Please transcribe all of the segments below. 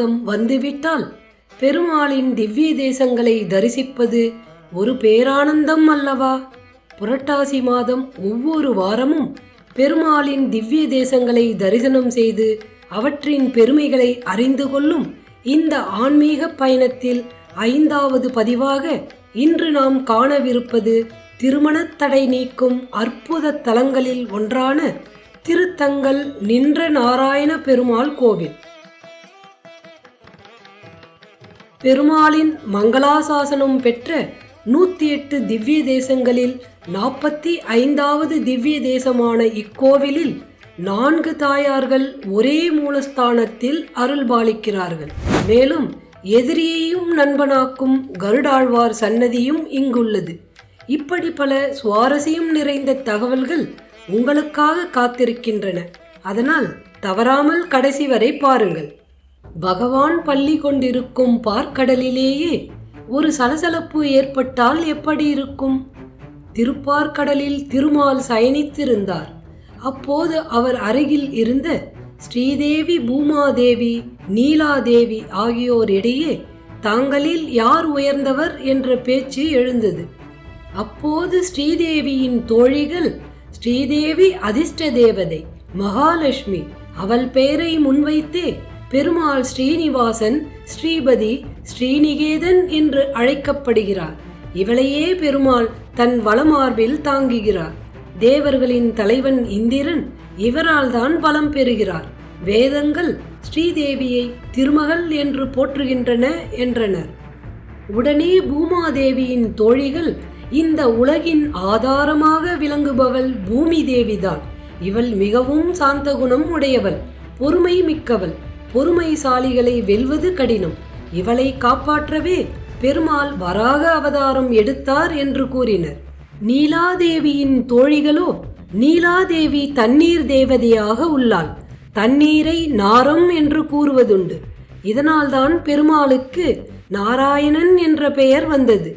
மாதம் வந்துவிட்டால் பெருமாளின் திவ்ய தேசங்களை தரிசிப்பது ஒரு பேரானந்தம் அல்லவா? புரட்டாசி மாதம் ஒவ்வொரு வாரமும் பெருமாளின் திவ்ய தேசங்களை தரிசனம் செய்து அவற்றின் பெருமைகளை அறிந்து கொள்ளும் இந்த ஆன்மீக பயணத்தில் ஐந்தாவது பதிவாக இன்று நாம் காணவிருப்பது திருமணத் தடை நீக்கும் அற்புத தலங்களில் ஒன்றான திருத்தங்கள் நின்ற நாராயண பெருமாள் கோவில். பெருமாளின் மங்களாசாசனம் பெற்ற நூற்றி எட்டு திவ்ய தேசங்களில் நாற்பத்தி ஐந்தாவது திவ்ய தேசமான இக்கோவிலில் நான்கு தாயார்கள் ஒரே மூலஸ்தானத்தில் அருள்பாலிக்கிறார்கள் மேலும் எதிரியையும் நண்பனாக்கும் கருடாழ்வார் சன்னதியும் இங்குள்ளது. இப்படி பல சுவாரஸ்யம் நிறைந்த தகவல்கள் உங்களுக்காக காத்திருக்கின்றன. அதனால் தவறாமல் கடைசி வரை பாருங்கள். பகவான் பள்ளி கொண்டிருக்கும் பார்க்கடலிலேயே ஒரு சலசலப்பு ஏற்பட்டால் எப்படி இருக்கும்? திருப்பார்க்கடலில் திருமால் சயனித்திருந்தார். அப்போது அவர் அருகில் இருந்த ஸ்ரீதேவி பூமாதேவி நீலாதேவி ஆகியோரிடையே தாங்களில் யார் உயர்ந்தவர் என்ற பேச்சு எழுந்தது. அப்போது ஸ்ரீதேவியின் தோழிகள் ஸ்ரீதேவி அதிர்ஷ்ட தேவதை மகாலட்சுமி அவள் பெயரை முன்வைத்தே பெருமாள் ஸ்ரீனிவாசன் ஸ்ரீபதி ஸ்ரீநிகேதன் என்று அழைக்கப்படுகிறார். இவளையே பெருமாள் தன் வளமார்பில் தாங்குகிறார். தேவர்களின் தலைவன் இந்திரன் இவரால் தான் பலம் பெறுகிறார். வேதங்கள் ஸ்ரீதேவியை திருமகள் என்று போற்றுகின்றன என்றனர். உடனே பூமாதேவியின் தோழிகள் இந்த உலகின் ஆதாரமாக விளங்குபவள் பூமி தேவிதான் இவள் மிகவும் சாந்த குணம் உடையவள் பொறுமை மிக்கவள். பொறுமைசாலிகளை வெல்வது கடினம். இவளை காப்பாற்றவே பெருமாள் வராக அவதாரம் எடுத்தார் என்று கூறினர். நீலாதேவியின் தோழிகளோ நீலாதேவி தண்ணீர் தேவதையாக உள்ளாள். தண்ணீரை நாரம் என்று கூறுவதுண்டு. இதனால்தான் பெருமாளுக்கு நாராயணன் என்ற பெயர் வந்தது.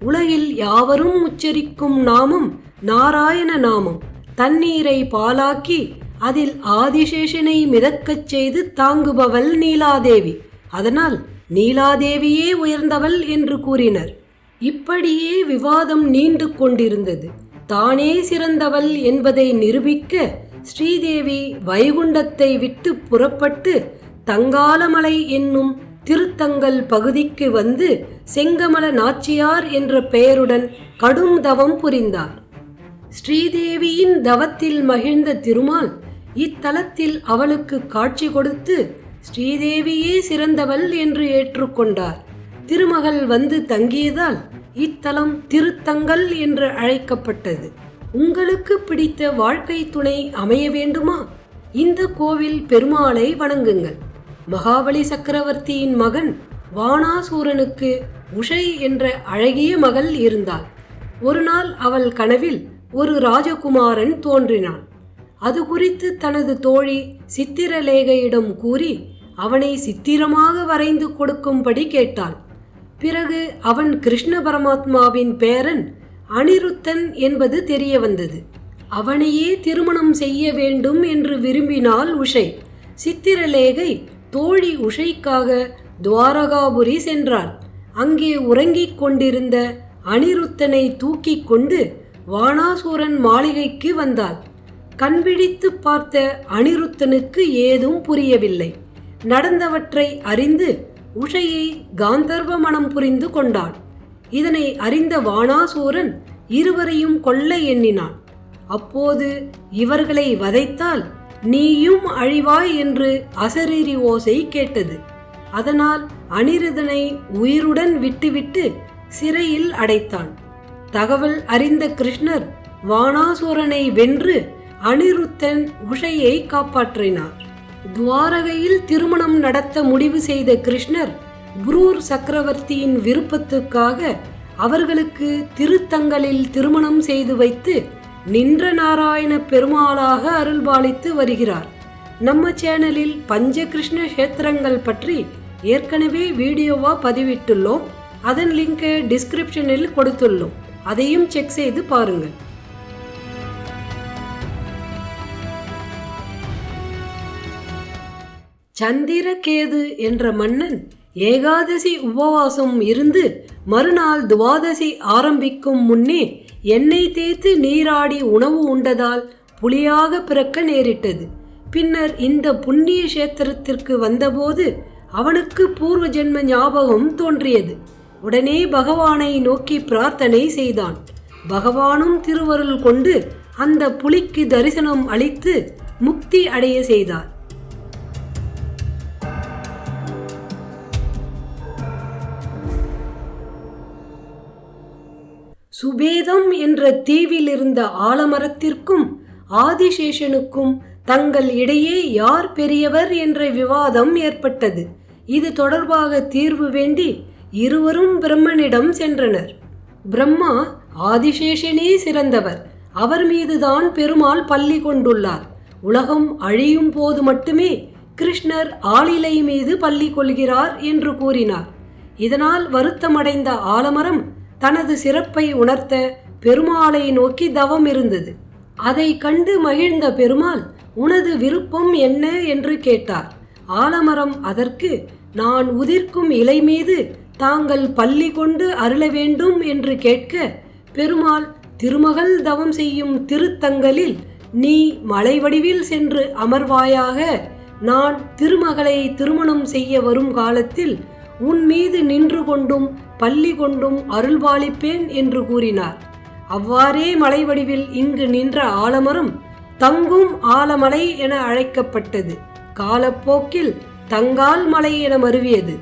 உலகில் யாவரும் உச்சரிக்கும் நாமம் நாராயண நாமம். தண்ணீரை பாலாக்கி அதில் ஆதிசேஷனை மிதக்கச் செய்து தாங்குபவள் நீலாதேவி. அதனால் நீலாதேவியே உயர்ந்தவள் என்று கூறினர். இப்படியே விவாதம் நீண்டு கொண்டிருந்தது. தானே சிறந்தவள் என்பதை நிரூபிக்க ஸ்ரீதேவி வைகுண்டத்தை விட்டு புறப்பட்டு தங்காலமலை என்னும் திருத்தங்கல் பகுதிக்கு வந்து செங்கமல நாச்சியார் என்ற பெயருடன் கடும் தவம் புரிந்தார். ஸ்ரீதேவியின் தவத்தில் மகிழ்ந்த திருமால் இத்தலத்தில் அவளுக்கு காட்சி கொடுத்து ஸ்ரீதேவியே சிறந்தவள் என்று ஏற்றுக்கொண்டார். திருமகள் வந்து தங்கியதால் இத்தலம் திருத்தங்கல் என்று அழைக்கப்பட்டது. உங்களுக்கு பிடித்த வாழ்க்கை துணை அமைய வேண்டுமா? இந்த கோவில் பெருமாளை வணங்குங்கள். மகாபலி சக்கரவர்த்தியின் மகன் வானாசூரனுக்கு உஷை என்ற அழகிய மகள் இருந்தாள். ஒரு நாள் அவள் கனவில் ஒரு ராஜகுமாரன் தோன்றினான். அது குறித்து தனது தோழி சித்திரலேகையிடம் கூறி அவனை சித்திரமாக வரைந்து கொடுக்கும்படி கேட்டாள். பிறகு அவன் கிருஷ்ண பரமாத்மாவின் பேரன் அனிருத்தன் என்பது தெரிய வந்தது அவனையே திருமணம் செய்ய வேண்டும் என்று விரும்பினாள் உஷை. சித்திரலேகை தோழி உஷைக்காக துவாரகாபுரி சென்றாள். அங்கே உறங்கிக் கொண்டிருந்த அனிருத்தனை தூக்கிக் கொண்டு வானாசூரன் மாளிகைக்கு வந்தாள். கண்விழித்து பார்த்த அனிருத்தனுக்கு ஏதும் புரியவில்லை. நடந்தவற்றை அறிந்து உஷையை காந்தர்வ மனம் புரிந்து கொண்டான் இதனை அறிந்த வானாசூரன் இருவரையும் கொல்ல எண்ணினான் அப்போது இவர்களை வதைத்தால் நீயும் அழிவாய் என்று அசரீரி ஓசை கேட்டது. அதனால் அனிருதனை உயிருடன் விட்டுவிட்டு சிறையில் அடைத்தான் தகவல் அறிந்த கிருஷ்ணர் வானாசூரனை வென்று அனிருத்தன் உஷையை காப்பாற்றினார். துவாரகையில் திருமணம் நடத்த முடிவு செய்த கிருஷ்ணர் புரூர் சக்கரவர்த்தியின் விருப்பத்துக்காக அவர்களுக்கு திருத்தங்களில் திருமணம் செய்து வைத்து நின்ற நாராயண பெருமாளாக அருள்பாலித்து வருகிறார். நம்ம சேனலில் பஞ்ச கிருஷ்ண கஷேத்திரங்கள் பற்றி ஏற்கனவே வீடியோவா பதிவிட்டுள்ளோம். அதன் லிங்கை டிஸ்கிரிப்ஷனில் கொடுத்துள்ளோம். அதையும் செக் செய்து பாருங்கள். சந்திரகேது என்ற மன்னன் ஏகாதசி உபவாசம் இருந்து மறுநாள் துவாதசி ஆரம்பிக்கும் முன்னே எண்ணெய் தேய்த்து நீராடி உணவு உண்டதால் புலியாக பிறக்க நேரிட்டது. பின்னர் இந்த புண்ணிய கஷேத்திரத்திற்கு வந்தபோது அவனுக்கு பூர்வ ஜென்ம ஞாபகம் தோன்றியது. உடனே பகவானை நோக்கி பிரார்த்தனை செய்தான். பகவானும் திருவருள் கொண்டு அந்த புலிக்கு தரிசனம் அளித்து முக்தி அடைய செய்தார். சுபேதம் என்ற தீவில் இருந்த ஆலமரத்திற்கும் ஆதிசேஷனுக்கும் தங்கள் இடையே யார் பெரியவர் என்ற விவாதம் ஏற்பட்டது. இது தொடர்பாக தீர்வு வேண்டி இருவரும் பிரம்மனிடம் சென்றனர். பிரம்மா ஆதிசேஷனே சிறந்தவர். அவர் மீதுதான் பெருமாள் பள்ளி கொண்டுள்ளார். உலகம் அழியும் போது மட்டுமே கிருஷ்ணர் ஆளிலை மீது பள்ளி கொள்கிறார் என்று கூறினார். இதனால் வருத்தமடைந்த ஆலமரம் தனது சிறப்பை உணர்த்த பெருமாளை நோக்கி தவம் இருந்தது. அதை கண்டு மகிழ்ந்த பெருமாள் உனது விருப்பம் என்ன என்று கேட்டார். ஆலமரம் அதற்கு நான் உதிர்க்கும் இலை மீது தாங்கள் பள்ளி கொண்டு அருள வேண்டும் என்று கேட்க பெருமாள் திருமகள் தவம் செய்யும் திருத்தங்களில் நீ மலை வடிவில் சென்று அமர்வாயாக. நான் திருமகளை திருமணம் செய்ய வரும் காலத்தில் உன் மீது நின்று கொண்டும் பள்ளி கொண்டும் அருள்பாலிப்பேன் என்று கூறினார். அவ்வாறே மலை வடிவில் இங்கு நின்ற ஆலமரம் தங்கும் ஆலமலை என அழைக்கப்பட்டது. காலப்போக்கில் தங்கால் மலை என மருவியது.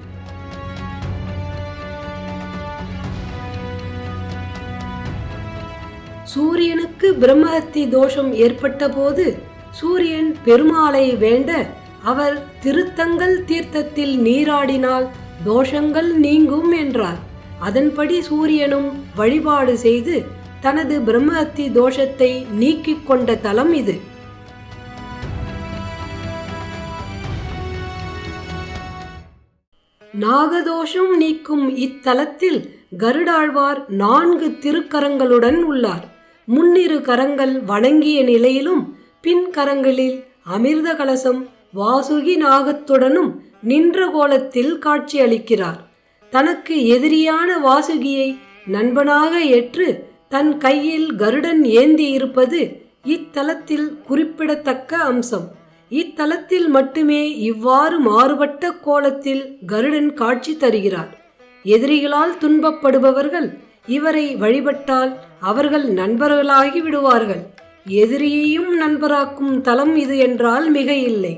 சூரியனுக்கு பிரம்மஹத்தி தோஷம் ஏற்பட்ட போது சூரியன் பெருமாளை வேண்ட அவர் திருத்தங்கள் தீர்த்தத்தில் நீராடினால் தோஷங்கள் நீங்கும் என்றார். அதன்படி சூரியனும் வழிபாடு செய்து தனது பிரம்மஹத்தி தோஷத்தை நீக்கிக் கொண்ட தலம் இது. நாகதோஷம் நீக்கும் இத்தலத்தில் கருடாழ்வார் நான்கு திருக்கரங்களுடன் உள்ளார். முன்னிரு கரங்கள் வணங்கிய நிலையிலும் பின் கரங்களில் அமிர்த கலசம் வாசுகி நாகத்துடனும் நின்ற கோலத்தில் காட்சியளிக்கிறார். தனக்கு எதிரியான வாசுகியை நண்பனாக ஏற்று தன் கையில் கருடன் ஏந்தி இருப்பது இத்தலத்தில் குறிப்பிடத்தக்க அம்சம். இத்தலத்தில் மட்டுமே இவ்வாறு மாறுபட்ட கோலத்தில் கருடன் காட்சி தருகிறார். எதிரிகளால் துன்பப்படுபவர்கள் இவரை வழிபட்டால் அவர்கள் நண்பர்களாகி விடுவார்கள். எதிரியையும் நண்பராக்கும் தலம் இது என்றால் மிக இல்லை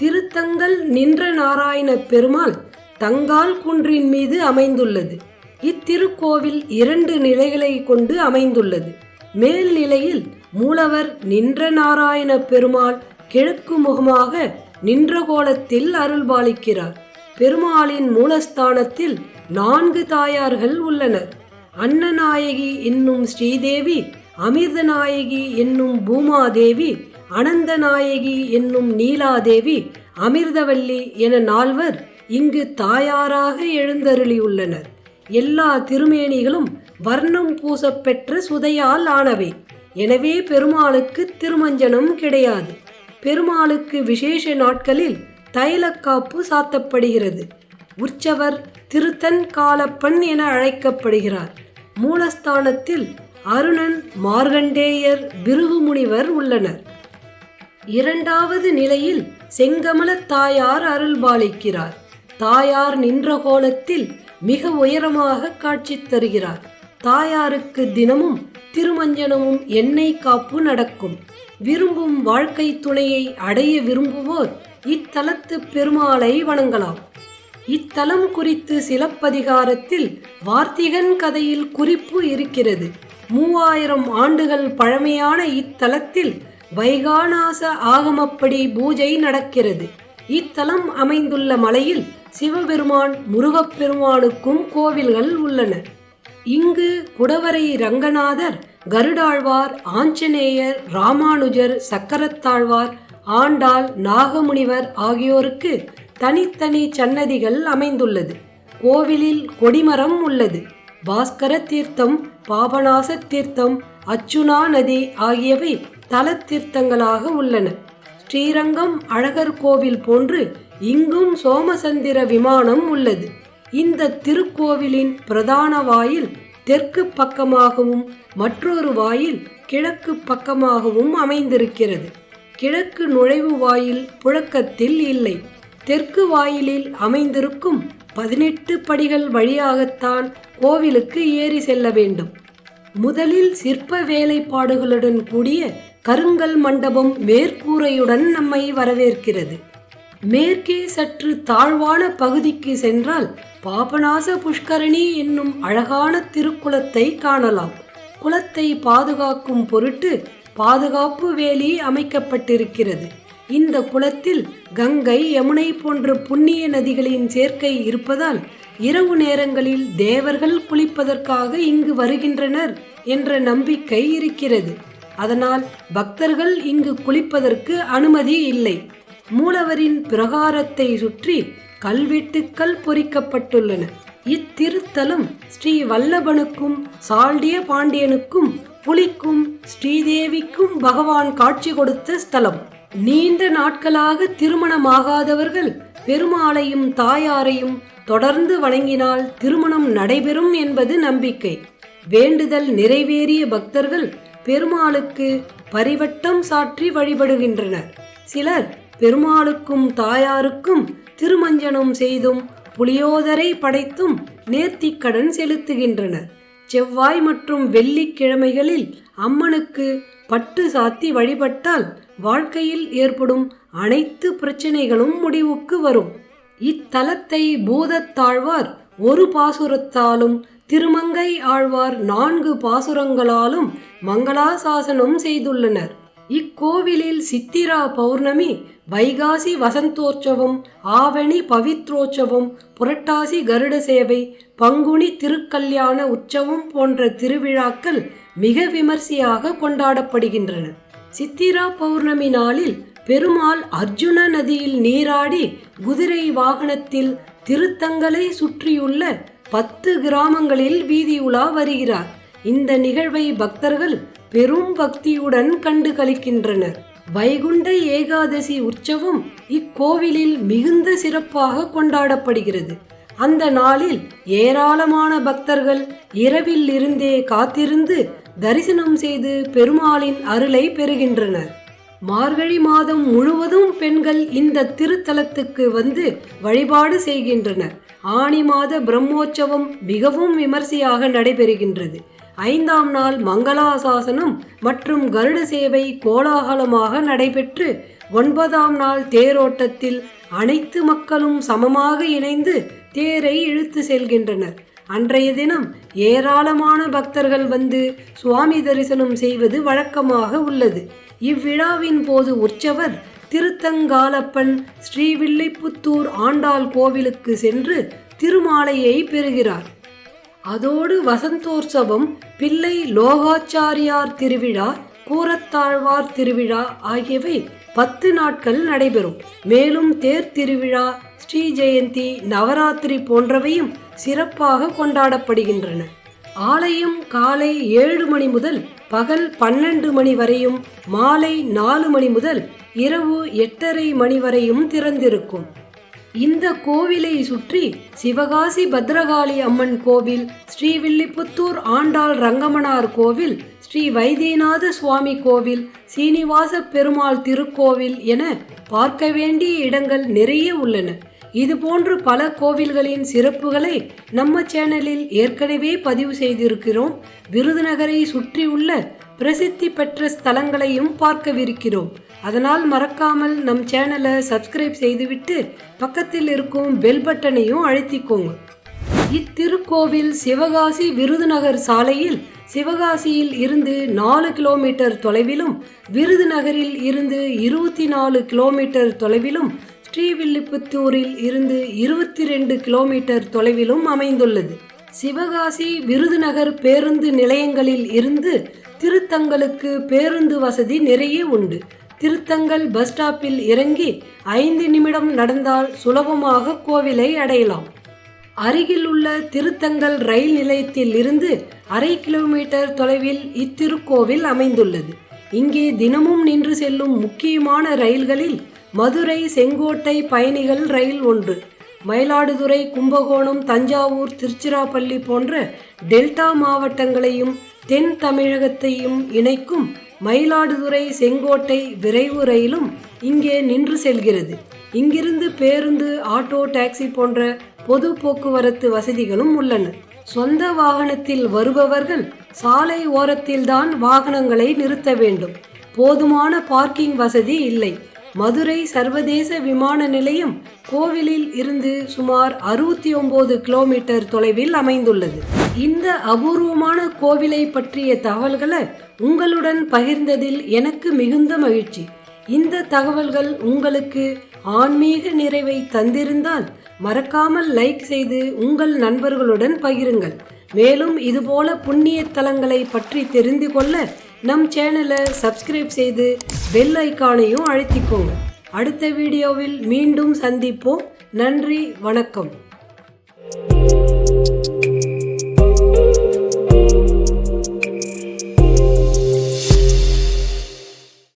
திருத்தங்கள் நின்ற நாராயண பெருமாள் தங்கால் குன்றின் மீது அமைந்துள்ளது. இத்திருக்கோவில் இரண்டு நிலைகளை கொண்டு அமைந்துள்ளது. மேல் நிலையில் மூலவர் நின்ற நாராயண பெருமாள் கிழக்கு முகமாக நின்ற கோலத்தில் அருள்பாலிக்கிறார். பெருமாளின் மூலஸ்தானத்தில் நான்கு தாயார்கள் உள்ளனர். அன்னநாயகி என்னும் ஸ்ரீதேவி அமிர்தநாயகி என்னும் பூமாதேவி அனந்தநாயகி என்னும் நீலாதேவி அமிர்தவல்லி என நால்வர் இங்கு தாயாராக எழுந்தருளியுள்ளனர் எல்லா திருமேனிகளும் வர்ணம் பூசப்பெற்ற சுதையால் ஆனவை. எனவே பெருமாளுக்கு திருமஞ்சனம் கிடையாது. பெருமாளுக்கு விசேஷ நாட்களில் தைலக்காப்பு சாத்தப்படுகிறது. உற்சவர் திருத்தன் காலப்பன் என அழைக்கப்படுகிறார். மூலஸ்தானத்தில் அருணன் மார்கண்டேயர் பிருகுமுனிவர் உள்ளனர். இரண்டாவது நிலையில் செங்கமல தாயார் அருள்பாலிக்கிறார். தாயார் நின்ற கோலத்தில் மிக உயரமாக காட்சி தருகிறார். தாயாருக்கு தினமும் திருமஞ்சனமும் எண்ணெய் காப்பு நடக்கும். விரும்பும் வாழ்க்கை துணையை அடைய விரும்புவோர் இத்தலத்து பெருமாளை வணங்கலாம். இத்தலம் குறித்து சிலப்பதிகாரத்தில் வார்த்திகன் கதையில் குறிப்பு இருக்கிறது. மூவாயிரம் ஆண்டுகள் பழமையான இத்தலத்தில் வைகாநாச ஆகமப்படி பூஜை நடக்கிறது. இத்தலம் அமைந்துள்ள மலையில் சிவபெருமான் முருகப்பெருமானுக்கும் கோவில்கள் உள்ளன. இங்கு குடவரை ரங்கநாதர் கருடாழ்வார் ஆஞ்சநேயர் ராமானுஜர் சக்கரத்தாழ்வார் ஆண்டாள் நாகமுனிவர் ஆகியோருக்கு தனித்தனி சன்னதிகள் அமைந்துள்ளது. கோவிலில் கொடிமரம் உள்ளது. பாஸ்கர தீர்த்தம் பாபநாச தீர்த்தம் அச்சுனா நதி ஆகியவை தல தீர்த்தங்களாக உள்ளன. ஸ்ரீரங்கம் அழகர் கோவில் போன்று இங்கும் சோமசந்திர விமானம் உள்ளது. இந்த திருக்கோவிலின் பிரதான வாயில் தெற்கு பக்கமாகவும் மற்றொரு வாயில் கிழக்கு பக்கமாகவும் அமைந்திருக்கிறது. கிழக்கு நுழைவு வாயில் புழக்கத்தில் இல்லை. தெற்கு வாயிலில் அமைந்திருக்கும் பதினெட்டு படிகள் வழியாகத்தான் கோவிலுக்கு ஏறி செல்ல வேண்டும். முதலில் சிற்ப வேலைப்பாடுகளுடன் கூடிய கருங்கல் மண்டபம் மேற்கூரையுடன் நம்மை வரவேற்கிறது. மேற்கே சற்று தாழ்வான பகுதிக்கு சென்றால் பாபநாச புஷ்கரணி என்னும் அழகான திருக்குளத்தை காணலாம். குளத்தை பாதுகாக்கும் பொருட்டு பாதுகாப்பு வேலி அமைக்கப்பட்டிருக்கிறது. இந்த குளத்தில் கங்கை யமுனை போன்ற புண்ணிய நதிகளின் சேர்க்கை இருப்பதால் இரவு நேரங்களில் தேவர்கள் குளிப்பதற்காக இங்கு வருகின்றனர் என்ற நம்பிக்கை இருக்கிறது. அதனால் பக்தர்கள் இங்கு குளிப்பதற்கு அனுமதி இல்லை. மூலவரின் பிரகாரத்தை சுற்றி கல்வெட்டுக்கள் பொறிக்கப்பட்டுள்ளன. இத்திருத்தலம் ஸ்ரீ வல்லபனுக்கும் சால்டிய பாண்டியனுக்கும் புலிக்கும் ஸ்ரீதேவிக்கும் பகவான் காட்சி கொடுத்த ஸ்தலம். நீண்ட நாட்களாக திருமணமாகாதவர்கள் பெருமாளையும் தாயாரையும் தொடர்ந்து வணங்கினால் திருமணம் நடைபெறும் என்பது நம்பிக்கை. வேண்டுதல் நிறைவேறிய பக்தர்கள் பெருமாளுக்கு பரிவட்டம் சாற்றி வழிபடுகின்றனர். சிலர் பெருமாளுக்கும் தாயாருக்கும் திருமஞ்சனம் செய்தும் புளியோதரை படைத்தும் நேர்த்திக்கடன் செலுத்துகின்றனர். செவ்வாய் மற்றும் வெள்ளிக்கிழமைகளில் அம்மனுக்கு பட்டு சாத்தி வழிபட்டால் வாழ்க்கையில் ஏற்படும் அனைத்து பிரச்சனைகளும் முடிவுக்கு வரும். இத்தலத்தை பூதத்தாழ்வார் ஒரு பாசுரத்தாலும் திருமங்கை ஆழ்வார் நான்கு பாசுரங்களாலும் மங்களாசாசனம் செய்துள்ளனர். இக்கோவிலில் சித்திரா பௌர்ணமி வைகாசி வசந்தோற்சவம் ஆவணி பவித்ரோற்சவம் புரட்டாசி கருட சேவை பங்குனி திருக்கல்யாண உற்சவம் போன்ற திருவிழாக்கள் மிக விமர்சையாக கொண்டாடப்படுகின்றன. சித்திரா பௌர்ணமி நாளில் பெருமாள் அர்ஜுன நதியில் நீராடி குதிரை வாகனத்தில் திருத்தங்களை சுற்றியுள்ள பத்து கிராமங்களில் வீதி உலா வருகிறார். இந்த நிகழ்வை பக்தர்கள் பெரும் பக்தியுடன் கண்டு கழிக்கின்றனர் வைகுண்ட ஏகாதசி உற்சவம் இக்கோவிலில் மிகுந்த சிறப்பாக கொண்டாடப்படுகிறது. அந்த நாளில் ஏராளமான பக்தர்கள் இரவில் இருந்தே காத்திருந்து தரிசனம் செய்து பெருமாளின் அருளை பெறுகின்றனர். மார்கழி மாதம் முழுவதும் பெண்கள் இந்த திருத்தலத்துக்கு வந்து வழிபாடு செய்கின்றனர். ஆணி மாத பிரம்மோற்சவம் மிகவும் விமர்சையாக நடைபெறுகின்றது. ஐந்தாம் நாள் மங்களாசாசனம் மற்றும் கருட சேவை கோலாகலமாக நடைபெற்று ஒன்பதாம் நாள் தேரோட்டத்தில் அனைத்து மக்களும் சமமாக இணைந்து தேரை இழுத்து செல்கின்றனர். அன்றைய தினம் ஏராளமான பக்தர்கள் வந்து சுவாமி தரிசனம் செய்வது வழக்கமாக உள்ளது. இவ்விழாவின் போது உற்சவர் திருத்தங்காலப்பன் ஸ்ரீவில்லிபுத்தூர் ஆண்டாள் கோவிலுக்கு சென்று திருமாலையை பெறுகிறார். அதோடு வசந்தோற்சவம் பிள்ளை லோகாச்சாரியார் திருவிழா கூரத்தாழ்வார் திருவிழா ஆகியவை பத்து நாட்கள் நடைபெறும். மேலும் தேர் திருவிழா ஸ்ரீ ஜெயந்தி நவராத்திரி போன்றவையும் சிறப்பாக கொண்டாடப்படுகின்றன. ஆலயம் காலை ஏழு மணி முதல் பகல் பன்னெண்டு மணி வரையும் மாலை நாலு மணி முதல் இரவு எட்டரை மணி வரையும் திறந்திருக்கும். இந்த கோவிலை சுற்றி சிவகாசி பத்ரகாளி அம்மன் கோவில் ஸ்ரீவில்லிபுத்தூர் ஆண்டாள் ரங்கமனார் கோவில் ஸ்ரீ வைத்தியநாத சுவாமி கோவில் சீனிவாச பெருமாள் திருக்கோவில் என பார்க்க வேண்டிய இடங்கள் நிறைய உள்ளன. இதுபோன்று பல கோவில்களின் சிறப்புகளை நம்ம சேனலில் ஏற்கனவே பதிவு செய்திருக்கிறோம். விருதுநகரை சுற்றியுள்ள பிரசித்தி பெற்ற ஸ்தலங்களையும் பார்க்கவிருக்கிறோம். அதனால் மறக்காமல் நம் சேனலை சப்ஸ்கிரைப் செய்துவிட்டு பக்கத்தில் இருக்கும் பெல் பட்டனையும் அழுத்திக்கோங்க. இத்திருக்கோவில் சிவகாசி விருதுநகர் சாலையில் சிவகாசியில் இருந்து நாலு கிலோமீட்டர் தொலைவிலும் விருதுநகரில் இருந்து இருபத்தி நாலு கிலோமீட்டர் தொலைவிலும் ஸ்ரீவில்லிபுத்தூரில் இருந்து இருபத்தி ரெண்டு கிலோமீட்டர் தொலைவிலும் அமைந்துள்ளது. சிவகாசி விருதுநகர் பேருந்து நிலையங்களில் இருந்து திருத்தங்களுக்கு பேருந்து வசதி நிறைய உண்டு. திருத்தங்கல் பஸ் ஸ்டாப்பில் இறங்கி ஐந்து நிமிடம் நடந்தால் சுலபமாக கோவிலை அடையலாம். அருகில் உள்ள திருத்தங்கல் ரயில் நிலையத்தில் இருந்து அரை கிலோமீட்டர் தொலைவில் இத்திருக்கோவில் அமைந்துள்ளது. இங்கே தினமும் நின்று செல்லும் முக்கியமான ரயில்களில் மதுரை செங்கோட்டை பயணிகள் ரயில் ஒன்று மயிலாடுதுறை கும்பகோணம் தஞ்சாவூர் திருச்சிராப்பள்ளி போன்ற டெல்டா மாவட்டங்களையும் தென் தமிழகத்தையும் இணைக்கும் மயிலாடுதுறை செங்கோட்டை விரைவு ரயிலும் இங்கே நின்று செல்கிறது. இங்கிருந்து பேருந்து ஆட்டோ டாக்ஸி போன்ற பொது போக்குவரத்து வசதிகளும் உள்ளன. சொந்த வாகனத்தில் வருபவர்கள் சாலை ஓரத்தில்தான் வாகனங்களை நிறுத்த வேண்டும். போதுமான பார்க்கிங் வசதி இல்லை. மதுரை சர்வதேச விமான நிலையம் கோவிலில் இருந்து சுமார் அறுபத்தி ஒன்பது கிலோமீட்டர் தொலைவில் அமைந்துள்ளது. இந்த அபூர்வமான கோவிலை பற்றிய தகவல்களை உங்களுடன் பகிர்ந்ததில் எனக்கு மிகுந்த மகிழ்ச்சி. இந்த தகவல்கள் உங்களுக்கு ஆன்மீக நிறைவை தந்திருந்தால் மறக்காமல் லைக் செய்து உங்கள் நண்பர்களுடன் பகிருங்கள். மேலும் இதுபோல புண்ணிய தலங்களை பற்றி தெரிந்து கொள்ள நம் சேனலை சப்ஸ்கிரைப் செய்து பெல் ஐக்கானையும் அழுத்திக்கோங்க. அடுத்த வீடியோவில் மீண்டும் சந்திப்போம். நன்றி வணக்கம்.